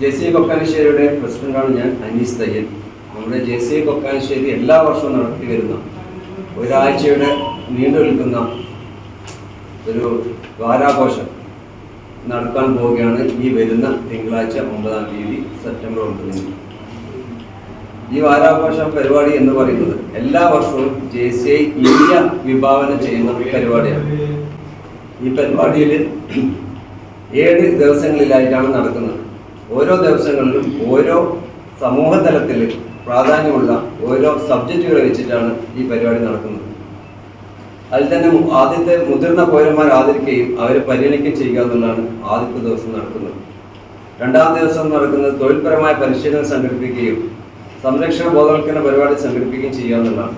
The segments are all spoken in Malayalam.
ജെ സി കൊക്കാനശ്ശേരിയുടെ പ്രസിഡന്റാണ് ഞാൻ അനീസ് തയ്യൽ നമ്മുടെ ജെ സി കൊക്കാനശ്ശേരി എല്ലാ വർഷവും നടത്തി വരുന്ന ഒരാഴ്ചയുടെ നീണ്ടു നിൽക്കുന്ന ഒരു വാരാഘോഷം നടക്കാൻ പോവുകയാണ് ഈ വരുന്ന തിങ്കളാഴ്ച ഒമ്പതാം തീയതി സെപ്റ്റംബർ ഒമ്പതിന്. ഈ വാരാഘോഷ പരിപാടി എന്ന് പറയുന്നത് എല്ലാ വർഷവും ജെ സി ഐ ഇന്ത്യ വിഭാവനം ചെയ്യുന്ന പരിപാടിയാണ്. ഈ പരിപാടിയിൽ ഏഴ് ദിവസങ്ങളിലായിട്ടാണ് നടക്കുന്നത്. ഓരോ ദിവസങ്ങളിലും ഓരോ സമൂഹതലത്തിൽ പ്രാധാന്യമുള്ള ഓരോ സബ്ജക്റ്റുകളെ വെച്ചിട്ടാണ് ഈ പരിപാടി നടക്കുന്നത്. അതിൽ തന്നെ ആദ്യത്തെ മുതിർന്ന പൗരന്മാർ ആദരിക്കുകയും അവരെ പരിഗണിക്കുകയും ചെയ്യുക എന്നുള്ളതാണ് ആദ്യത്തെ ദിവസം നടക്കുന്നത്. രണ്ടാം ദിവസം നടക്കുന്നത് തൊഴിൽപരമായ പരിശീലനം സംഘടിപ്പിക്കുകയും സംരക്ഷണ ബോധവൽക്കരണ പരിപാടി സംഘടിപ്പിക്കുകയും ചെയ്യുക എന്നുള്ളതാണ്.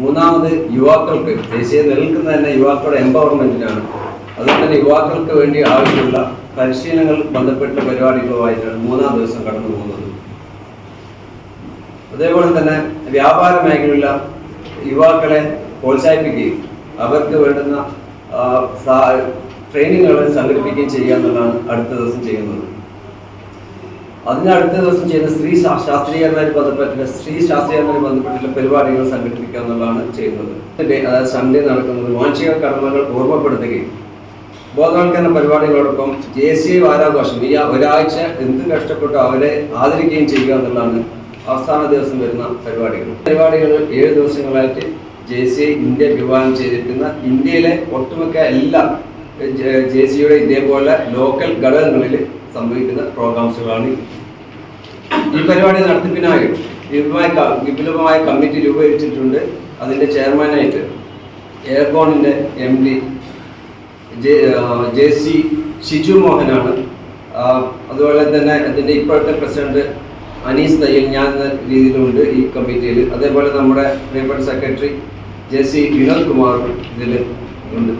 മൂന്നാമത് യുവാക്കൾക്ക് ദേശീയ നിലനിൽക്കുന്ന തന്നെ യുവാക്കളുടെ എംപവർമെന്റിനാണ് അതുകൊണ്ട് തന്നെ യുവാക്കൾക്ക് വേണ്ടി ആവശ്യമുള്ള പരിശീലനങ്ങൾ ബന്ധപ്പെട്ട പരിപാടികളുമായിട്ടാണ് മൂന്നാം ദിവസം കടന്നു പോകുന്നത്. അതേപോലെ തന്നെ വ്യാപാര മേഖലയിലുള്ള യുവാക്കളെ പ്രോത്സാഹിപ്പിക്കുകയും അവർക്ക് വേണ്ടുന്ന ട്രെയിനിങ്ങുകൾ സംഘടിപ്പിക്കുകയും ചെയ്യുക എന്നുള്ളതാണ് അടുത്ത ദിവസം ചെയ്യുന്നത്. അതിന് അടുത്ത ദിവസം ചെയ്യുന്ന സ്ത്രീ ശാസ്ത്രീയമായി ബന്ധപ്പെട്ടുള്ള സ്ത്രീ ശാസ്ത്രീയമായി ബന്ധപ്പെട്ടുള്ള പരിപാടികൾ സംഘടിപ്പിക്കുക എന്നുള്ളതാണ് ചെയ്യുന്നത്. അതായത് സൺഡേ നടക്കുന്നത്. വാർഷിക കടമകൾ ഓർമ്മപ്പെടുത്തുകയും ബോധവൽക്കരണ പരിപാടികളോടൊപ്പം ജെ സി ഐ വാരാഘോഷം ഈ ഒരാഴ്ച എന്ത് കഷ്ടപ്പെട്ടു അവരെ ആദരിക്കുകയും ചെയ്യുക എന്നുള്ളതാണ് അവസാന ദിവസം വരുന്ന പരിപാടികൾ. പരിപാടികൾ ഏഴ് ദിവസങ്ങളായിട്ട് ജെ സി ഐ ഇന്ത്യ വിഭാവനം ചെയ്തിരിക്കുന്ന ഇന്ത്യയിലെ ഒട്ടുമിക്ക എല്ലാ ജെ സിയുടെ ഇതേപോലെ ലോക്കൽ ഘടകങ്ങളിൽ സംഭവിക്കുന്ന പ്രോഗ്രാംസുകളാണ് ഈ പരിപാടി നടത്തിപ്പിനായി വിപുലമായ വിപുലമായ കമ്മിറ്റി രൂപീകരിച്ചിട്ടുണ്ട്. അതിന്റെ ചെയർമാനായിട്ട് എയർബോണിന്റെ M D J C Shiju മോഹനാണ്. അതുപോലെ തന്നെ അതിന്റെ ഇപ്പോഴത്തെ പ്രസിഡന്റ് അനീസ് തയ്യൽ ഞാൻ എന്ന രീതിയിലുണ്ട് ഈ കമ്മിറ്റിയിൽ. അതേപോലെ നമ്മുടെ പ്രിയപ്പെട്ട secretary J C Vinod Kumar ഇതിൽ ഉണ്ട്.